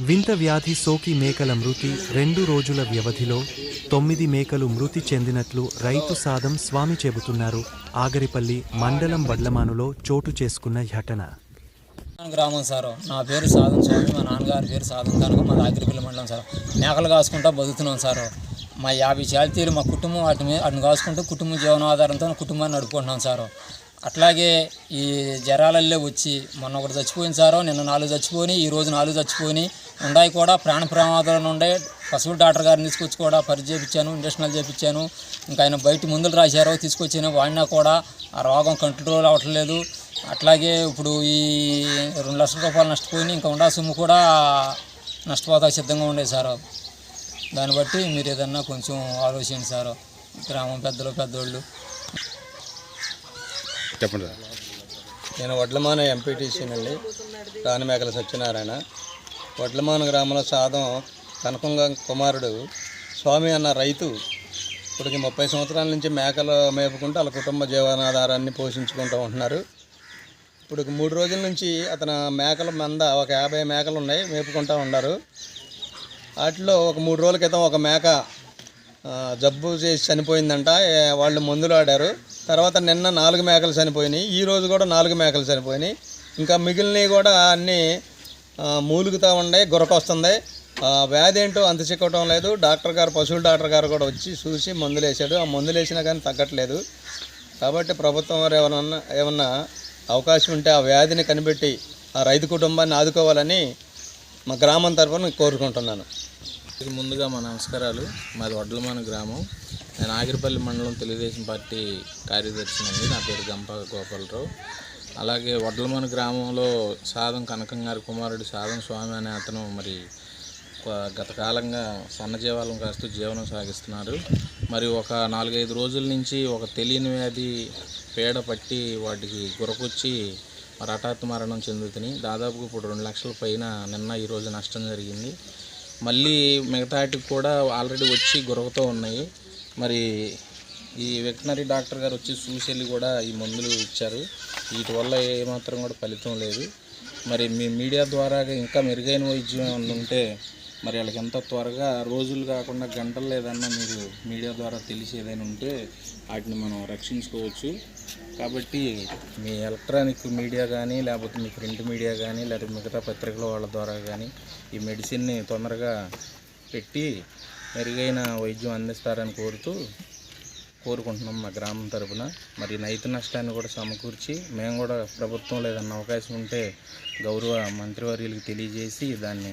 వింత వ్యాధి సోకి మేకల మృతి రెండు రోజుల వ్యవధిలో తొమ్మిది మేకలు మృతి చెందినట్లు రైతు సాదం స్వామి చెబుతున్నారు. ఆగరిపల్లి మండలం వడ్లమానులో చోటు చేసుకున్న ఘటన. గ్రామం సార్. నా పేరు సాధన స్వామి. మా నాన్నగారి పేరు సాధన కనుక మా ఆగిరిపల్లి మండలం సార్. మేకలు కాసుకుంటా బతుకుతున్నాం సార్. మా యాభై చాలితీరు మా కుటుంబం వాటి మీద వాటిని కాసుకుంటూ కుటుంబ జీవనాధారంతో కుటుంబాన్ని నడుపుకుంటున్నాం సార్. అట్లాగే ఈ జ్వరాలల్లే వచ్చి మొన్న ఒకటి చచ్చిపోయింది సారు నిన్న నాలుగు చచ్చిపోయి ఈ రోజు నాలుగు చచ్చిపోయి ఉండాయి కూడా ప్రాణ ప్రమాదాలు ఉండే పశువుల డాక్టర్ గారిని తీసుకొచ్చి కూడా పరీక్ష చేయించాను ఇంజక్షన్లు చేయించాను ఇంకా ఆయన బయట మందులు రాశారు తీసుకొచ్చాను. వాడినా కూడా ఆ రోగం కంట్రోల్ అవ్వట్లేదు. అట్లాగే ఇప్పుడు ఈ రెండు లక్షల రూపాయలు నష్టపోయి ఇంకా ఉండా సొమ్ము కూడా నష్టపోతా సిద్ధంగా ఉండే సార్. దాన్ని బట్టి మీరు ఏదన్నా కొంచెం ఆలోచించండి సార్ గ్రామం పెద్దలు పెద్దోళ్ళు. చెప్పండి సార్. నేను వడ్లమాన ఎంపీటీసీనండి రాణిమేకల సత్యనారాయణ. వడ్లమాన గ్రామంలో సాదం కనకంగా కుమారుడు స్వామి అన్న రైతు ఇప్పటికి ముప్పై సంవత్సరాల నుంచి మేకలు మేపుకుంటూ వాళ్ళ కుటుంబ జీవనాధారాన్ని పోషించుకుంటూ ఉంటున్నారు. ఇప్పుడు మూడు రోజుల నుంచి అతను మేకల మంద ఒక యాభై మేకలు ఉన్నాయి మేపుకుంటూ ఉన్నారు. వాటిలో ఒక మూడు రోజుల క్రితం ఒక మేక జబ్బు చేసి చనిపోయిందంట. వాళ్ళు మందులు ఆడారు. తర్వాత నిన్న నాలుగు మేకలు చనిపోయినాయి. ఈ రోజు కూడా నాలుగు మేకలు చనిపోయినాయి. ఇంకా మిగిలినవి కూడా అన్నీ మూలుగుతూ ఉన్నాయి గురకొస్తుంది. ఆ, వ్యాధి ఏంటో అంత చిక్కటం లేదు. డాక్టర్ గారు పశువుల డాక్టర్ గారు కూడా వచ్చి చూసి మందులు వేసాడు ఆ మందులు వేసినా కానీ తగ్గట్లేదు. కాబట్టి ప్రభుత్వం వారు ఏమన్నా ఏమన్నా అవకాశం ఉంటే ఆ వ్యాధిని కనిపెట్టి ఆ రైతు కుటుంబాన్ని ఆదుకోవాలని మా గ్రామం తరఫున కోరుకుంటున్నాను. ముందుగా మా నమస్కారాలు. మాది వడ్లమాన గ్రామం. నేను ఆగిరిపల్లి మండలం తెలుగుదేశం పార్టీ కార్యదర్శినండి నా పేరు గంప గోపాలరావు. అలాగే వడ్లమాన గ్రామంలో సాధం కనకం గారి కుమారుడు సాధం స్వామి అనే అతను మరి గతకాలంగా గత కాలంగా కాస్తూ జీవనం సాగిస్తున్నారు. మరి ఒక నాలుగైదు రోజుల నుంచి ఒక తెలియని వ్యాధి పేడ పట్టి వాటికి గురకొచ్చి మరి హఠాత్ మరణం చెందుతుంది దాదాపుగా ఇప్పుడు రెండు లక్షల పైన నిన్న ఈరోజు నష్టం జరిగింది. మళ్ళీ మిగతాటికి కూడా ఆల్రెడీ వచ్చి గురవతో ఉన్నాయి. మరి ఈ వెటనరీ డాక్టర్ గారు వచ్చి చూసి వెళ్ళి కూడా ఈ మందులు ఇచ్చారు. వీటి వల్ల ఏమాత్రం కూడా ఫలితం లేదు. మరి మీ మీడియా ద్వారా ఇంకా మెరుగైన వైద్యం ఏమన్నా ఉంటే మరి వాళ్ళకి ఎంత త్వరగా రోజులు కాకుండా గంటలు లేదన్నా మీరు మీడియా ద్వారా తెలిసి ఏదైనా ఉంటే వాటిని మనం రక్షించుకోవచ్చు. కాబట్టి మీ ఎలక్ట్రానిక్ మీడియా కానీ లేకపోతే మీ ప్రింట్ మీడియా కానీ లేకపోతే మిగతా పత్రికల వాళ్ళ ద్వారా కానీ ఈ మెడిసిన్ని తొందరగా పెట్టి మెరుగైన వైద్యం అందిస్తారని కోరుతూ కోరుకుంటున్నాం మా గ్రామం తరపున. మరి రైతు నష్టాన్ని కూడా సమకూర్చి మేము కూడా ప్రభుత్వం లేదన్న అవకాశం ఉంటే గౌరవ మంత్రివర్యులకు తెలియజేసి దాన్ని